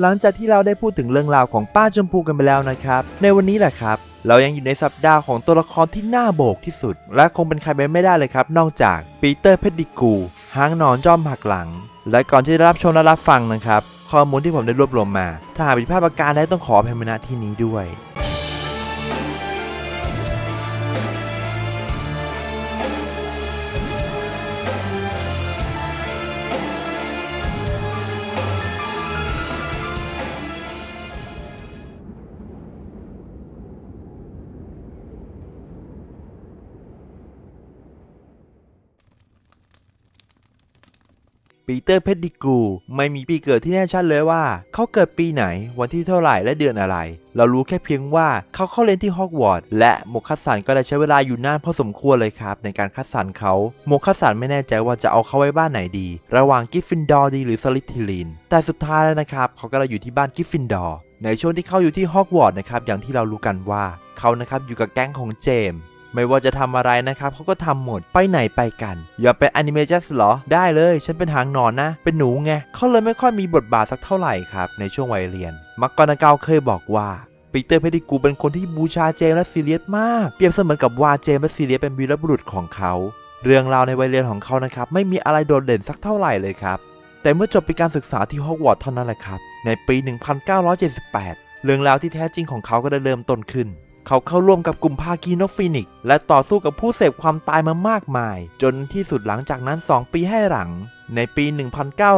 หลังจากที่เราได้พูดถึงเรื่องราวของป้าชมพูกันไปแล้วนะครับ ในวันนี้แหละครับ เรายังอยู่ในสัปดาห์ของตัวละครที่น่าโบกที่สุด และคงเป็นใครไปไม่ได้เลยครับ นอกจากปีเตอร์เพดดิกูหางนอนจอมหักหลัง และก่อนที่จะรับชมและรับฟังนะครับ ข้อมูลที่ผมได้รวบรวมมา ถ้าหากผิดพลาดประการใดต้องขออภัยมาณที่นี้ด้วย ปีเตอร์เพดดิกู ไม่มีปีเกิดที่แน่ชัดเลยว่า เขาเกิดปีไหน วันที่เท่าไหร่และเดือนอะไร เรารู้แค่เพียงว่าเขาเข้าเรียนที่ฮอกวอตส์และโมคัสสันก็ได้ใช้เวลาอยู่นานพอสมควรเลยครับ ในการคัดสรรเขาโมคัสสันไม่แน่ใจว่าจะเอาเขาไว้บ้านไหนดี ระหว่างกิฟฟินดอร์ดีหรือสลิทิลินแต่สุดท้ายแล้วนะครับเขาก็เลยอยู่ที่บ้านกิฟฟินดอร์ในช่วงที่เขาอยู่ที่ฮอกวอตส์นะครับอย่างที่เรารู้กันว่าเขานะครับอยู่กับแก๊งของเจมส์ ไม่ว่าจะทำอะไรนะครับเขาก็ทำหมดไปไหนไปกัน อย่าเป็นแอนิเมชันหรอ ได้เลย ฉันเป็นหางนอนนะ เป็นหนูไงเขาเลยไม่ค่อยมีบทบาทสักเท่าไหร่ครับ ในช่วงวัยเรียน มักกอนาเกาเคยบอกว่าปีเตอร์เพดิกูเป็นคนที่บูชาเจมและซีเรียสมาก เปรียบเสมือนกับว่าเจมและซีเรียสเป็นวีรบุรุษของเขา เรื่องราวในวัยเรียนของเขานะครับไม่มีอะไรโดดเด่นสักเท่าไหร่เลยครับ แต่เมื่อจบปีการศึกษาที่ฮอกวอตส์เท่านั้นแหละครับ ในปี 1978 เรื่องราวที่แท้จริงของเขาก็ได้เริ่มต้นขึ้น เขาเข้าร่วมกับกลุ่มภาคีนกฟีนิกซ์และต่อสู้กับผู้เสพความตายมามากมาย จนที่สุดหลังจากนั้น 2 ปีให้หลัง ในปี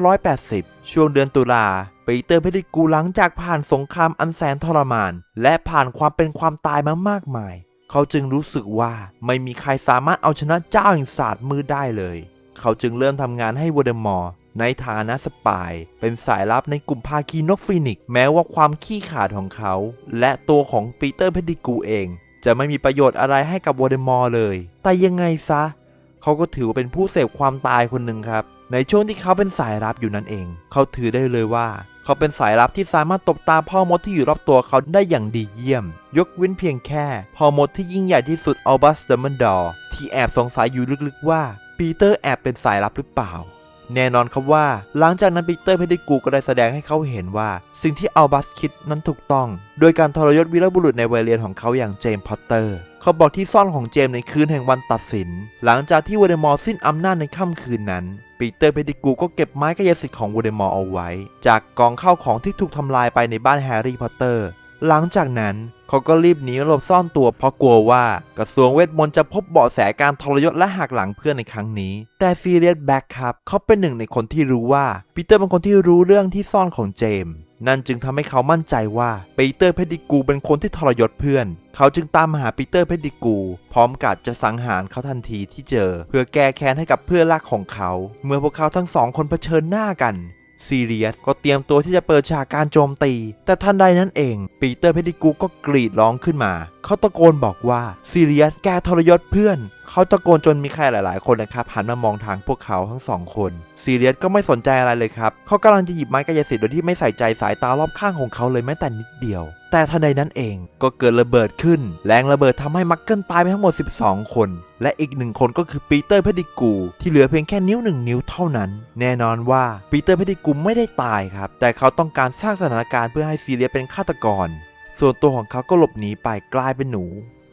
1980 ช่วงเดือนตุลาปีเตอร์เพดิกูหลังจากผ่านสงครามอันแสนทรมาน และผ่านความเป็นความตายมามากมาย เขาจึงรู้สึกว่าไม่มีใครสามารถเอาชนะเจ้าแห่งศาสตร์มืดได้เลย เขาจึงเริ่มทำงานให้วอเดมอร์ ในฐานะสปาย เป็นสายลับในกลุ่มภาคีนกฟีนิกซ์แม้ว่าความขี้ขลาดของเขา และตัวของปีเตอร์เพดดิกูเอง จะไม่มีประโยชน์อะไรให้กับวอเดมอร์เลย แต่ยังไงซะ เขาก็ถือว่าเป็นผู้เสพความตายคนหนึ่งครับ ในช่วงที่เขาเป็นสายลับอยู่นั่นเอง เขาถือได้เลยว่า เขาเป็นสายลับที่สามารถตบตาพ่อมดที่อยู่รอบตัวเขาได้อย่างดีเยี่ยม ยกเว้นเพียงแค่พ่อมดที่ยิ่งใหญ่ที่สุดอัลบัสเดมอนดอร์ที่แอบสงสัยอยู่ลึกๆว่าปีเตอร์แอบเป็นสายลับหรือเปล่า แน่นอนครับว่า หลังจากนั้นปีเตอร์เพดิกูก็ได้แสดงให้เขาเห็นว่า สิ่งที่อัลบัสคิดนั้นถูกต้อง โดยการทรยศวีรบุรุษในวัยเรียนของเขาอย่างเจมส์พอตเตอร์เขาบอกที่ซ่อนของเจมส์ในคืนแห่งวันตัดสิน หลังจากที่วอเดมอร์สิ้นอำนาจในค่ำคืนนั้น ปีเตอร์เพดิกูก็เก็บไม้กายสิทธิ์ของวอเดมอร์เอาไว้ จากกองข้าวของที่ถูกทำลายไปในบ้านแฮร์รี่พอตเตอร์ หลังจากนั้นเขาก็รีบหนีหลบซ่อนตัวเพราะกลัวว่ากระทรวงเวทมนต์จะพบเบาะแสการทรยศและหักหลังเพื่อนในครั้งนี้ แต่ซีเรียสแบ็กครับเขาเป็นหนึ่งในคนที่รู้ว่าปีเตอร์เป็นคนที่รู้เรื่องที่ซ่อนของเจมส์นั่นจึงทำให้เขามั่นใจว่าปีเตอร์เพดดิกูเป็นคนที่ทรยศเพื่อน เขาจึงตามมาหาปีเตอร์เพดดิกู พร้อมกับจะสังหารเขาทันทีที่เจอ เพื่อแก้แค้นให้กับเพื่อนรักของเขา เมื่อพวกเขาทั้งสองคนเผชิญหน้ากัน ซีเรียสก็เตรียมตัวที่จะเปิดฉากการโจมตี แต่ทันใดนั้นเอง ปีเตอร์เพดิกูก็กรีดร้องขึ้นมา เขาตะโกนบอกว่าซีเรียสแกทรยศเพื่อน เขาตะโกนจนมีใครหลาย ๆ คนนะครับหันมามองทางพวกเขาทั้งสองคนซีเรียสก็ไม่สนใจอะไรเลยครับ เขากำลังจะหยิบไม้กายสิทธิ์โดยที่ไม่ใส่ใจสายตารอบข้างของเขาเลยแม้แต่นิดเดียว แต่ทันใดนั้นเองก็เกิดระเบิดขึ้น แรงระเบิดทำให้มักเกิลตายไปทั้งหมด 12 คน และอีกหนึ่งคนก็คือปีเตอร์เพดิกู ที่เหลือเพียงแค่นิ้วหนึ่งนิ้วเท่านั้น แน่นอนว่าปีเตอร์เพดิกูไม่ได้ตายครับ แต่เขาต้องการสร้างสถานการณ์เพื่อให้ซีเรียสเป็นฆาตกร ส่วนตัวของเขาก็หลบหนีไปกลายเป็นหนู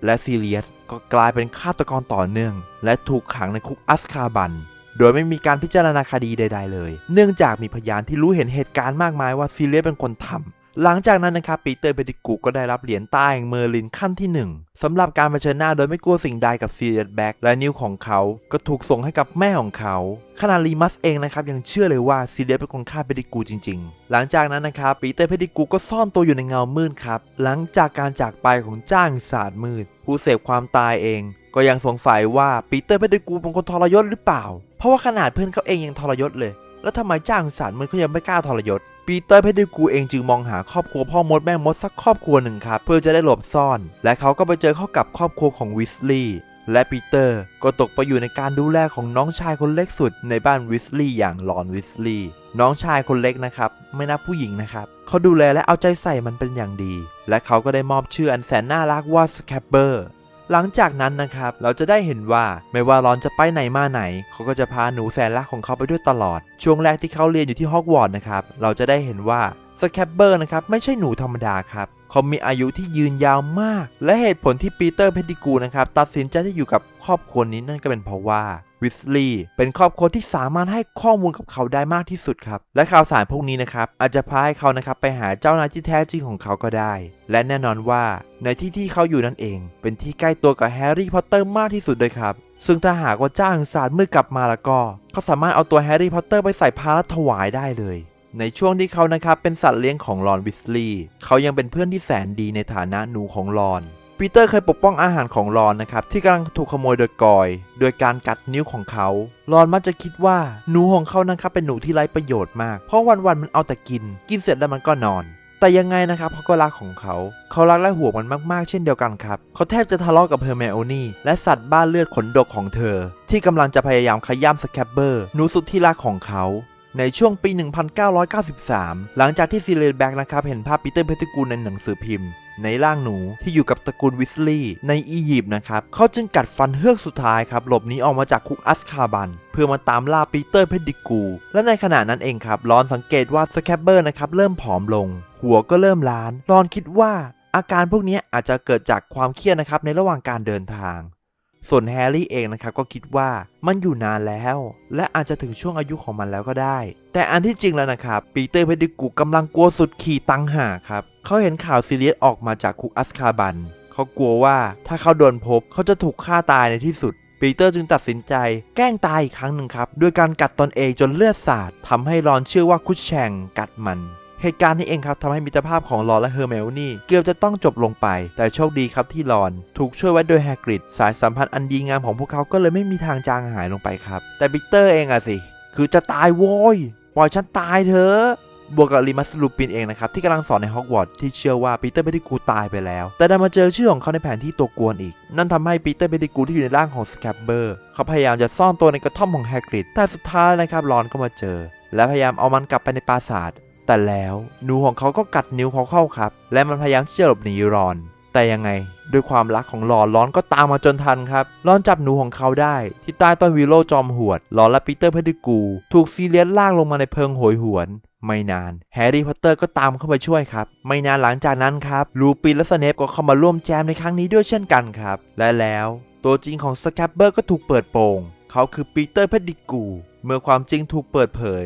และซีเรียสก็กลายเป็นฆาตกรต่อเนื่อง และถูกขังในคุกอัสคาบันโดยไม่มีการพิจารณาคดีใด ๆ เลย เนื่องจากมีพยานที่รู้เห็นเหตุการณ์มากมายว่าซีเรียสเป็นคนทำ หลังจากนั้นนะครับปีเตอร์เบดิกูก็ได้รับเหรียญใต้แห่งเมอร์ลินขั้นที่ 1สำหรับการเผชิญหน้าโดยไม่กลัวสิ่งใดกับซีเรียสแบ็กและนิ้วของเขาก็ถูกส่งให้กับแม่ของเขาขณะรีมัสเองนะครับยังเชื่อเลยว่าซีเรียสเป็นคนฆ่าเบดิกูจริง ๆ หลังจากนั้นนะครับปีเตอร์เบดิกูก็ซ่อนตัวอยู่ในเงามืดครับหลังจากการจากไปของจ้างศาสตร์มืด ผู้เสพความตายเอง ก็ยังสงสัยว่าปีเตอร์เบดิกูเป็นคนทรยศหรือเปล่า เพราะว่าขนาดเพื่อนเขาเองยังทรยศเลย แล้วทำไมจ้างสารมันเขายังไม่กล้าทรยศ ปีเตอร์เพดิกูเองจึงมองหาครอบครัวพ่อมดแม่มดสักครอบครัวหนึ่งครับเพื่อจะได้หลบซ่อน และเขาก็ไปเจอเข้ากับครอบครัวของวิสลีย์และปีเตอร์ก็ตกไปอยู่ในการดูแลของน้องชายคนเล็กสุดในบ้านวิสลีย์อย่างลอนวิสลีย์น้องชายคนเล็กนะครับไม่นับผู้หญิงนะครับเขาดูแลและเอาใจใส่มันเป็นอย่างดี และเขาก็ได้มอบชื่ออันแสนน่ารักว่าสแคปเบอร์ หลังจากนั้นนะครับเราจะได้เห็นว่าไม่ว่ารอนจะไปไหนมาไหน เขาก็จะพาหนูแสนรักของเขาไปด้วยตลอด ช่วงแรกที่เขาเรียนอยู่ที่ฮอกวอตส์นะครับเราจะได้เห็นว่า สแคปเบอร์นะครับไม่ใช่หนูธรรมดาครับเขามีอายุที่ยืนยาวมาก และเหตุผลที่ปีเตอร์เพดดิกูนะครับตัดสินใจที่อยู่กับครอบครัวนี้นั่นก็เป็นเพราะว่าวิสลีย์เป็นครอบครัวที่สามารถให้ข้อมูลกับเขาได้มากที่สุดครับ และข่าวสารพวกนี้นะครับอาจจะพาให้เขานะครับไปหาเจ้านายที่แท้จริงของเขาก็ได้ และแน่นอนว่าในที่ที่เขาอยู่นั่นเอง เป็นที่ใกล้ตัวกับแฮร์รี่พอตเตอร์มากที่สุดเลยครับ ซึ่งถ้าหากว่าเจ้าแห่งศาสตร์มืดกลับมาแล้วก็เขาสามารถเอาตัวแฮร์รี่พอตเตอร์ไปใส่พาและถวายได้เลย ในช่วงที่เขานะครับเป็นสัตว์เลี้ยงของรอนวิสลีย์เขายังเป็นเพื่อนที่แสนดีในฐานะหนูของรอนปีเตอร์เคยปกป้องอาหารของรอนนะครับที่กำลังถูกขโมยโดยกอย โดยการกัดนิ้วของเขารอนมักจะคิดว่าหนูของเขานะครับเป็นหนูที่ไร้ประโยชน์มาก เพราะวันๆมันเอาแต่กิน กินเสร็จแล้วมันก็นอน แต่ยังไงนะครับเขาก็รักของเขา เขารักและห่วงมันมากๆ เช่นเดียวกันครับ เขาแทบจะทะเลาะกับเฮอร์เมโอนี่และสัตว์บ้าเลือดขนดกของเธอ ที่กำลังจะพยายามขย้ำสแคปเบอร์หนูสุดที่รักของเขา ในช่วงปี 1993 หลังจากที่ซีเรียแบ็กนะครับเห็นภาพปีเตอร์เพตติกูลในหนังสือพิมพ์ ในร่างหนูที่อยู่กับตระกูลวิสลีย์ในอียิปต์นะครับเขาจึงกัดฟันเฮือกสุดท้ายครับหลบหนีออกมาจากคุกอัสคาบัน เพื่อมาตามล่าปีเตอร์เพดดิกูและในขณะนั้นเองครับรอนสังเกตว่าสแคปเบอร์นะครับเริ่มผอมลง หัวก็เริ่มล้านรอนคิดว่าอาการพวกนี้อาจจะเกิดจากความเครียดนะครับในระหว่างการเดินทาง ส่วนแฮร์รี่เองนะครับก็คิดว่ามันอยู่นานแล้ว และอาจจะถึงช่วงอายุของมันแล้วก็ได้ แต่อันที่จริงแล้วนะครับปีเตอร์เพดิกูกำลังกลัวสุดขีดตังหาครับเขาเห็นข่าวซีเรียสออกมาจากคุกอัสคาบันเขากลัวว่าถ้าเขาโดนพบเขาจะถูกฆ่าตายในที่สุดปีเตอร์จึงตัดสินใจแกล้งตายอีกครั้งหนึ่งครับด้วยการกัดตนเองจนเลือดสาดทำให้รอนเชื่อว่าคุชแชงกัดมัน เหตุการณ์นี้เองครับทำให้มิตรภาพของรอนและเฮอร์เมลนี่เกือบจะต้องจบลงไป แต่โชคดีครับที่รอน ถูกช่วยไว้โดยแฮกริดสายสัมพันธ์อันดีงามของพวกเขาก็เลยไม่มีทางจางหายลงไปครับ แต่บิกเตอร์เองอะสิ คือจะตายโว้ยปล่อยฉันตายเถอะบวกกับรีมัสลูปินเองนะครับ ที่กำลังสอนในฮอกวอตส์ที่เชื่อว่าปีเตอร์เบติกูตายไปแล้ว แต่ดันมาเจอชื่อของเขาในแผนที่ตัวกวนอีก นั่นทำให้ปีเตอร์เบติกูที่อยู่ในร่างของสแคปเบอร์เขาพยายามจะซ่อนตัวในกระท่อมของแฮกริดแต่สุดท้ายนะครับรอนก็มาเจอ และพยายามเอามันกลับไปในปราสาท แต่แล้วหนูของเขาก็กัดนิ้วเขาเข้าครับ และมันพยายามที่จะหลบหนีรอน แต่ยังไง ด้วยความรักของหลอนร้อนก็ตามมาจนทันครับร้อนจับหนูของเขาได้ ที่ใต้ต้นวิโลจอมหวดร้อนและปีเตอร์เพดิกู ถูกซีเลียสลากลงมาในเพิงโหยหวนไม่นาน แฮร์รี่พอตเตอร์ก็ตามเข้าไปช่วยครับ ไม่นานหลังจากนั้นครับ ลูปินและสเนปก็เข้ามาร่วมแจมในครั้งนี้ด้วยเช่นกันครับ และแล้ว ตัวจริงของสแคปเบอร์ก็ถูกเปิดโปง เขาคือปีเตอร์เพดดิกู เมื่อความจริงถูกเปิดเผย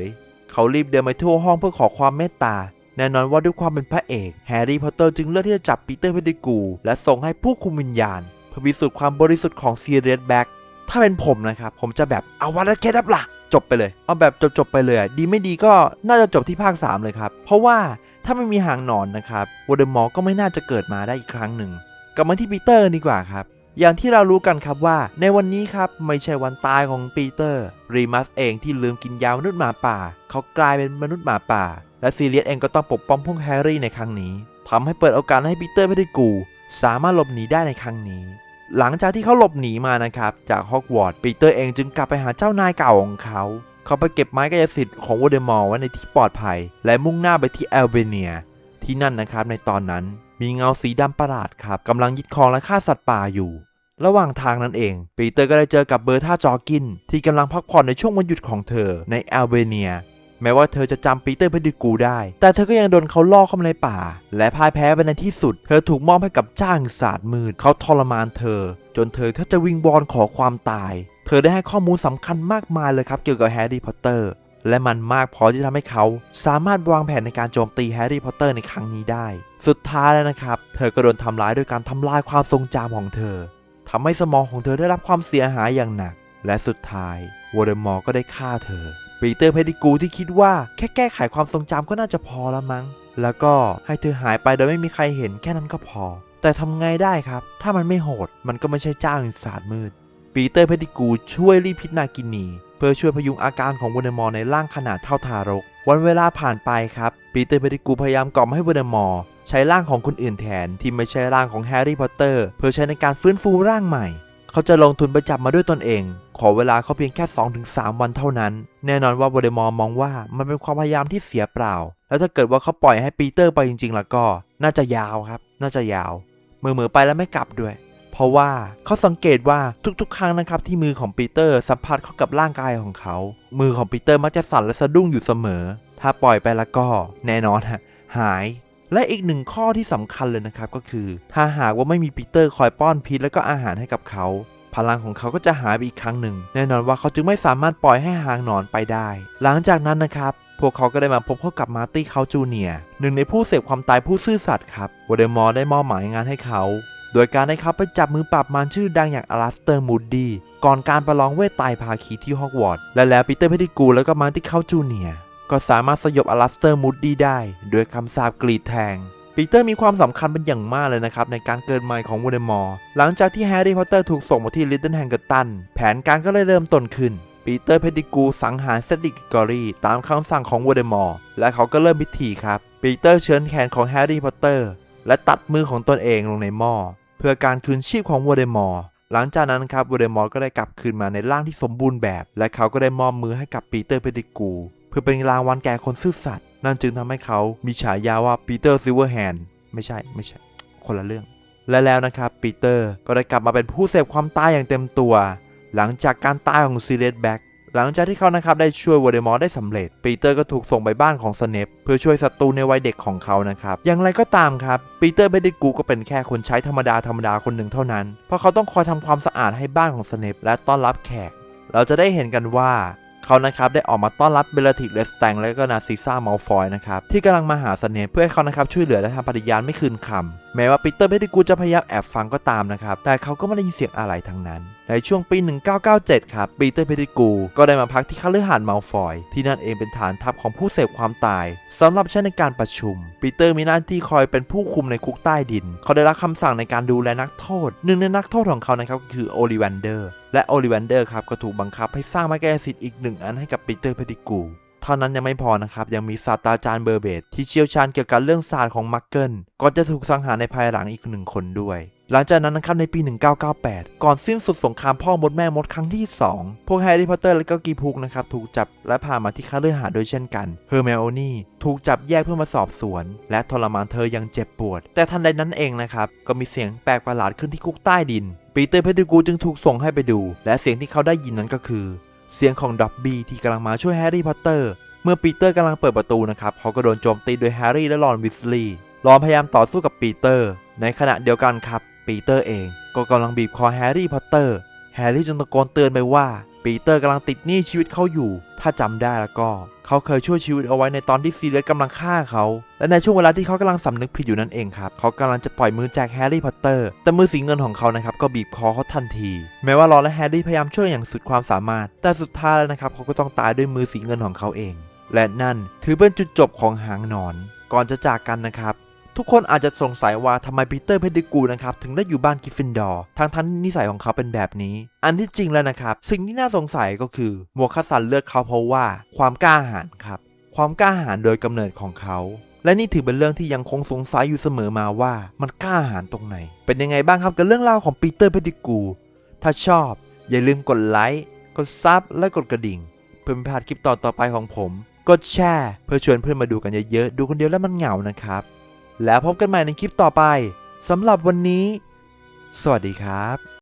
เขารีบเดินไปทั่วห้องเพื่อขอความเมตตาแน่นอนว่าด้วยความเป็นพระเอกแฮร์รี่พอตเตอร์จึงเลือกที่จะจับปีเตอร์เพดดิกู และส่งให้ผู้คุมวิญญาณเพื่อพิสูจน์ความบริสุทธิ์ของซีเรียสแบ็กถ้าเป็นผมนะครับ ผมจะแบบเอาวันละแค่ดับละจบไปเลย เอาแบบจบๆไปเลย ดีไม่ดีก็น่าจะจบที่ภาค 3 เลยครับ เพราะว่าถ้าไม่มีหางหนอนนะครับวอเดอร์มอร์ก็ไม่น่าจะเกิดมาได้อีกครั้งหนึ่งกลับมาที่ปีเตอร์ดีกว่าครับ อย่างที่เรารู้กันครับว่า ในวันนี้ครับไม่ใช่วันตายของปีเตอร์รีมัสเองที่ลืมกินยามนุษย์หมาป่า เขากลายเป็นมนุษย์หมาป่า และซีเรียสเองก็ต้องปกป้องพวกแฮร์รี่ในครั้งนี้ทำให้เปิดโอกาสให้ปีเตอร์เพดดิกู สามารถหลบหนีได้ในครั้งนี้ หลังจากที่เขาหลบหนีมานะครับจากฮอกวอตส์ปีเตอร์เองจึงกลับไปหาเจ้านายเก่าของเขาเขาไปเก็บไม้กายสิทธิ์ของวอเดมอร์ไว้ในที่ปลอดภัย และมุ่งหน้าไปที่แอลเบเนีย ที่นั่นนะครับในตอนนั้น มีเงาสีดำประหลาดครับกำลังยึดครองและฆ่าสัตว์ป่าอยู่ ระหว่างทางนั้นเอง ปีเตอร์ก็ได้เจอกับเบอร์ธาจอกิน ที่กำลังพักผ่อนในช่วงวันหยุดของเธอในแอลเบเนีย แม้ว่าเธอจะจำปีเตอร์เพดดิกูได้ แต่เธอก็ยังโดนเขาล่อเข้ามาในป่า และพ่ายแพ้ไปในที่สุด เธอถูกมอบให้กับจ้างศาสตร์มืดเขาทรมานเธอ จนเธอแทบจะวิงวอนขอความตาย เธอได้ให้ข้อมูลสำคัญมากมายเลยครับเกี่ยวกับแฮร์รี่พอตเตอร์และมันมากพอที่จะทำให้เขา สามารถวางแผนในการโจมตีแฮร์รี่พอตเตอร์ในครั้งนี้ได้ สุดท้ายแล้วนะครับ เธอก็โดนทำร้ายโดยการทำลายความทรงจำของเธอทำให้สมองของเธอได้รับความเสียหายอย่างหนัก และสุดท้ายวอร์เดมอร์ก็ได้ฆ่าเธอปีเตอร์เพดิกูที่คิดว่าแค่แก้ไขความทรงจำก็น่าจะพอแล้วมั้ง แล้วก็ให้เธอหายไปโดยไม่มีใครเห็นแค่นั้นก็พอ แต่ทำไงได้ครับ ถ้ามันไม่โหด มันก็ไม่ใช่เจ้าแห่งศาสตร์มืด ปีเตอร์เพดิกูช่วยรีบพิษนากินี เพื่อช่วยพยุงอาการของวอร์เดมอร์ในร่างขนาดเท่าทารก วันเวลาผ่านไปครับ ปีเตอร์เพดิกูพยายามกล่อมให้วอร์เดมอร์ใช้ร่างของคนอื่นแทนที่ไม่ใช่ร่างของแฮร์รี่พอตเตอร์เพื่อใช้ในการฟื้นฟูร่างใหม่ เขาจะลงทุนไปจับมาด้วยตนเอง ขอเวลาเขาเพียงแค่ 2-3 วันเท่านั้น แน่นอนว่าโบเดมอร์มองว่ามันเป็นความพยายามที่เสียเปล่า แล้วถ้าเกิดว่าเขาปล่อยให้ปีเตอร์ไปจริงๆ แล้วก็ น่าจะยาวครับ น่าจะยาว มือๆไปแล้วไม่กลับด้วย เพราะว่าเขาสังเกตว่าทุกๆ ครั้งนะครับที่มือของปีเตอร์สัมผัสเข้ากับร่างกายของเขา มือของปีเตอร์มักจะสั่นและสะดุ้งอยู่เสมอ ถ้าปล่อยไปแล้วก็แน่นอนฮะหายและอีกหนึ่งข้อที่สำคัญเลยนะครับก็คือ ถ้าหากว่าไม่มีปีเตอร์คอยป้อนพิษและก็อาหารให้กับเขา พลังของเขาก็จะหายไปอีกครั้งหนึ่ง แน่นอนว่าเขาจึงไม่สามารถปล่อยให้หางหนอนไปได้ หลังจากนั้นนะครับ พวกเขาก็ได้มาพบเข้ากับมาร์ตี้เขาจูเนียหนึ่งในผู้เสพความตายผู้ซื่อสัตย์ครับวอเดมอร์ได้มอบหมายงานให้เขา โดยการให้เขาไปจับมือปราบมารชื่อดังอย่างอลาสเตอร์มูดดี้ก่อนการประลองเวทตายภาคีที่ฮอกวอตส์และแล้วปีเตอร์เพดิกูแล้วก็มาร์ตี้เขาจูเนียก็สามารถสยบอลาสเตอร์มูดดี้ได้โดยคำสาปกรีดแทงปีเตอร์มีความสำคัญเป็นอย่างมากเลยนะครับ ในการเกิดใหม่ของวอเดมอร์หลังจากที่แฮร์รี่พอตเตอร์ถูกส่งมาที่ลิตเติ้ลแฮงเกอร์ตันแผนการก็เลยเริ่มต้นขึ้น ปีเตอร์เพดิกูสังหารเซดริกกอรีตามคำสั่งของวอเดมอร์และเขาก็เริ่มพิธีครับ ปีเตอร์เชิญแขนของแฮร์รี่พอตเตอร์และตัดมือของตนเองลงในหม้อ พื่อการคืนชีพของวอเดมอร์หลังจากนั้นครับวอเดมอร์ก็ได้กลับคืนมาในร่างที่สมบูรณ์แบบ และเขาก็ได้มอบมือให้กับปีเตอร์เพดิกู เพื่อเป็นรางวัลแก่คนซื่อสัตย์นั่นจึงทำให้เขามีฉายาว่าปีเตอร์ซิลเวอร์แฮนด์ไม่ใช่ไม่ใช่ คนละเรื่อง และแล้วนะครับปีเตอร์ก็ได้กลับมาเป็นผู้เสพความตายอย่างเต็มตัว หลังจากการตายของซีเรสแบ็ก หลังจากที่เขานะครับได้ช่วยวอเดมอร์ได้สำเร็จ ปีเตอร์ก็ถูกส่งไปบ้านของสเนปเพื่อช่วยศัตรูในวัยเด็กของเขานะครับ อย่างไรก็ตามครับ ปีเตอร์เบดดิกูก็เป็นแค่คนใช้ธรรมดาธรรมดาคนหนึ่งเท่านั้น เพราะเขาต้องคอยทำความสะอาดให้บ้านของสเนปและต้อนรับแขก เราจะได้เห็นกันว่า เขานะครับได้ออกมาต้อนรับเบลติกเลสแตงและก็นาซิซ่ามัลฟอยนะครับที่กำลังมาหาสเนปเพื่อให้เขานะครับช่วยเหลือและทำปฏิญาณไม่คืนคำแม้ว่าปีเตอร์เพติกูจะพยายามแอบฟังก็ตามนะครับแต่เขาก็ไม่ได้ยินเสียงอะไรทั้งนั้น ในช่วงปี 1997 ครับปีเตอร์เพติกูก็ได้มาพักที่คฤหานมัลฟอย ที่นั่นเองเป็นฐานทัพของผู้เสพความตายสำหรับใช้ในการประชุมปีเตอร์มีหน้าที่คอยเป็นผู้คุมในคุกใต้ดิน เขาได้รับคำสั่งในการดูแลนักโทษหนึ่งในนักโทษของเขานะครับก็คือโอลิวันเดอร์ และโอลิวันเดอร์ครับก็ถูกบังคับให้สร้างไม้แกสิทธิ์อีกหนึ่งอันให้กับปีเตอร์เพติกูเท่านั้นยังไม่พอนะครับ ยังมีศาสตราจารย์เบอร์เบตที่เชี่ยวชาญเกี่ยวกับเรื่องศาสตร์ของมักเกิลก่อนจะถูกสังหารในภายหลังอีกหนึ่งคนด้วย หลังจากนั้นนะครับในปี 1998 ก่อนสิ้นสุดสงครามพ่อมดแม่มดครั้งที่ 2 พวกแฮร์รี่พอตเตอร์และก็กีพุกนะครับถูกจับและพามาที่คาเลือหาสน์ด้วยเช่นกันเฮอร์เมโอนี่ถูกจับแยกเพื่อมาสอบสวน และทรมานเธออยังเจ็บปวด แต่ทันใดนั้นเองนะครับก็มีเสียงแปลกประหลาดขึ้นที่คุกใต้ดิน ปีเตอร์เพติกูจึงถูกส่งให้ไปดู และเสียงที่เขาได้ยินนั้นก็คือ เสียงของด็อบบี้ที่กำลังมาช่วยแฮร์รี่พอตเตอร์เมื่อปีเตอร์กำลังเปิดประตูนะครับเขาก็โดนโจมตีโดยแฮร์รี่และรอนวิสลีย์รอนพยายามต่อสู้กับปีเตอร์ ในขณะเดียวกันครับ ปีเตอร์เองก็กำลังบีบคอแฮร์รี่พอตเตอร์ แฮร์รี่จึงตะโกนเตือนไปว่า ปีเตอร์กำลังติดหนี้ชีวิตเขาอยู่ ถ้าจำได้แล้วก็ เขาเคยช่วยชีวิตเอาไว้ในตอนที่ซีเรียสกำลังฆ่าเขา และในช่วงเวลาที่เขากำลังสำนึกผิดอยู่นั่นเองครับ เขากำลังจะปล่อยมือจากแฮร์รี่พอตเตอร์ แต่มือสีเงินของเขานะครับก็บีบคอเขาทันที แม้ว่ารอนและแฮร์รี่พยายามช่วยอย่างสุดความสามารถ แต่สุดท้ายแล้วนะครับเขาก็ต้องตายด้วยมือสีเงินของเขาเอง และนั่นถือเป็นจุดจบของหางหนอน ก่อนจะจากกันนะครับ ทุกคนอาจจะสงสัยว่าทำไมปีเตอร์เพดดิกูนะครับถึงได้อยู่บ้านกิฟฟินดอร์ทั้งทั้งนิสัยของเขาเป็นแบบนี้ อันที่จริงแล้วนะครับสิ่งที่น่าสงสัยก็คือหมวกคัสซันเลือกเขาเพราะว่าความกล้าหาญครับความกล้าหาญโดยกำเนิดของเขา และนี่ถือเป็นเรื่องที่ยังคงสงสัยอยู่เสมอมาว่ามันกล้าหาญตรงไหน เป็นยังไงบ้างครับกับเรื่องราวของปีเตอร์เพดดิกู ถ้าชอบ อย่าลืมกดไลค์กดซับและกดกระดิ่ง เพื่อไม่พลาดคลิปต่อต่อไปของผม กดแชร์เพื่อชวนเพื่อนมาดูกันเยอะๆดูคนเดียวแล้วมันเหงานะครับ แล้วพบกันใหม่ในคลิปต่อไปสำหรับวันนี้ สวัสดีครับ